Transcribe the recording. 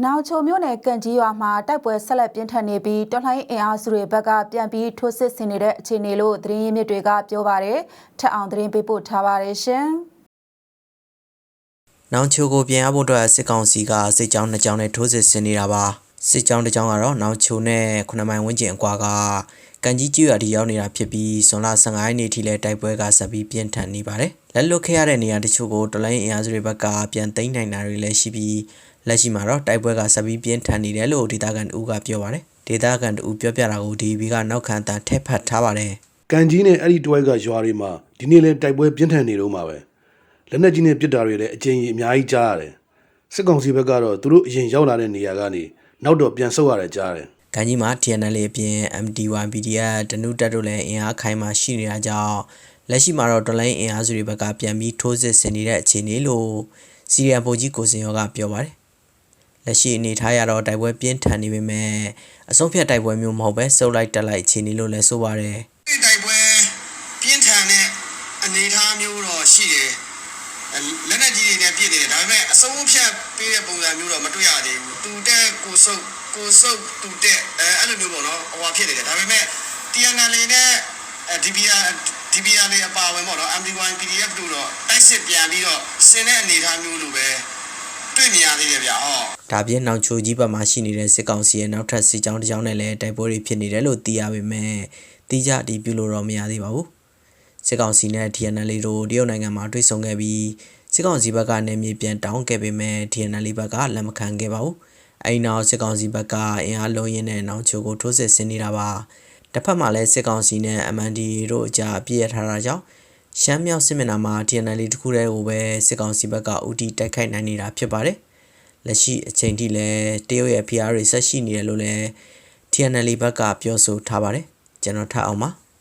။နောင်ချိုမြို့နယ်ကံကြီးရွာမှာတိုက်ပွဲဆက်လက်ပြင်းထန်နေပြီးတော်လှန်ရေးအင်အားစုတွေဘက်ကပြန်ပြီးထိုးစစ်ဆင်နေတဲ့အခြေအနေလို့သတင်းရင်းမြစ်တွေကပြောပါရယ်။ထက်အောင်သတင်းပေးပို့ထားပါရရှင်။နောင်ချိုကိုပြန်ရဖို့အတွက်စစ်ကောင်စီကစစ်ကြောင်းနှစ်ကြောင်းနဲ့ထိုးစစ်ဆင်နေတာပါစစ်ကြောင်းတစ်ကြောင်းကတော့နောင်ချိုနဲ့9မိုင်ဝန်းကျင်အကွာကကန်ကြီးကျွော်တီရောက်နေတာဖြစ်ပြီးဇွန်လ15ရက်နေ့ထိလည်းတိုက်ပွဲကဆက်ပြီးပြင်းထန်နေပါတယ်လက်လွတ်ခဲ့ရတဲ့နေရာတချို့ကိုတော်လိုင်းအင်အားစုတွေဘက်ကပြန်သိမ်းနိုင်တာတွေလည်းရှိပြီး လက်ရှိမှာတော့တိုက်ပွဲကဆက်ပြီးပြင်းထန်နေတယ်လို့ဒေသခံအူကပြောပါတယ်ဒေသခံအူပြောပြတာကိုဒီဘီကနောက်ခံတန်ထက်ဖတ်ထားပါတယ်ကန်ကြီးနဲ့အဲ့ဒီတွဲကရွာတွေမှာဒီနေ့လဲတိုက်ပွဲပြင်းထန်နေတော့မှာပဲလက်နက်ကြီးနဲ့ပစ်တာတွေလည်းအကျဉ်းကြီးအများကြီးကြားရတယ်စစ်ကောင်စီဘက်ကတော့သူတို့အရင်ရောက်လာတဲ့နေရာကနေနောက်တော့ပြန်ဆုတ်ရတယ်ကြားတယ်။ကန်ကြီးမှာ TNL အပြင် MD1 PDF တနုတက်တို့လည်းအင်အားခိုင်မာရှိနေတာကြောင့်လက်ရှိမှာတော့တော်လိုင်းအင်အားစုတွေဘက်ကပြန်ပြီးထိုးစစ်ဆင်နေတဲ့အခြေအနေလို့စီရီယံပိုကြီးကိုစင်ရောကပြောပါတယ်။ လက်ရှိအနေထားရတော့တိုက်ပွဲပြင်းထန်နေပေမဲ့အဆုံးဖြတ်တိုက်ပွဲမျိုးမဟုတ်ပဲစုပ်လိုက်တက်လိုက်အခြေအနေလို့လည်းဆိုပါတယ်ဒီတိုက်ပွဲပြင်းထန်တဲ့အနေအထားမျိုးတော့ရှိတယ်အဲလက်နက်ကြီးတွေနဲ့ပြည့်နေတယ်ဒါပေမဲ့အစုံဖြတ်ပေးတဲ့ပုံစံမျိုးတော့မတွေ့ရသေးဘူးတူတက်ကိုဆုပ်ကိုဆုပ်တူတက်အဲအဲ့လိုမျိုးပေါ့နော်ဟိုဟာဖြစ်နေတယ်ဒါပေမဲ့ TNL နဲ့အဲ DBR DBR လေးအပါဝင်ပေါ့နော် MD1 PDF တို့တော့တိုက်စစ်ပြန်ပြီးတော့ဆင်တဲ့အနေအထားမျိုးလိုပဲ တွေ့မြင်ရသေးတယ်ဗျဟော။ဒါပြင်နောက်ချိုကြီးဘက်မှာရှိနေတဲ့စစ်ကောင်စီရဲ့နောက်ထပ်စစ်ကြောင်းတစ်ကြောင်းနဲ့လည်းတိုက်ပွဲတွေဖြစ်နေတယ်လို့သိရပေမဲ့တိကျအတည်ပြုလို့တော့မရသေးပါဘူး။စစ်ကောင်စီနဲ့ TNL တို့တရုတ်နိုင်ငံမှာတွေ့ဆုံခဲ့ပြီးစစ်ကောင်စီဘက်ကနေမြေပြန်တောင်းခဲ့ပေမဲ့ TNL ဘက်ကလက်မခံခဲ့ပါဘူး။အဲဒီနောက်စစ်ကောင်စီဘက်ကအင်အားလုံးရင်းနဲ့နောက်ချိုကိုထိုးစစ်ဆင်နေတာပါ။တစ်ဖက်မှာလည်းစစ်ကောင်စီနဲ့ MND တို့အကြားအပြည့်ရထားတာကြောင့် ရှမ်းမြောက်စစ်မျက်နှာမှာ TNL တခုတည်းကိုပဲစစ်ကောင်စီဘက်ကဦးတည်တိုက်ခိုက်နိုင်နေတာဖြစ်ပါတယ်။လက်ရှိအချိန်ထိလည်းတရုတ်ရဲ့ PR တွေဆက်ရှိနေတယ်လို့လည်း TNL ဘက်ကပြောဆိုထားပါတယ်။ကျွန်တော်ထပ်အောင်ပါ။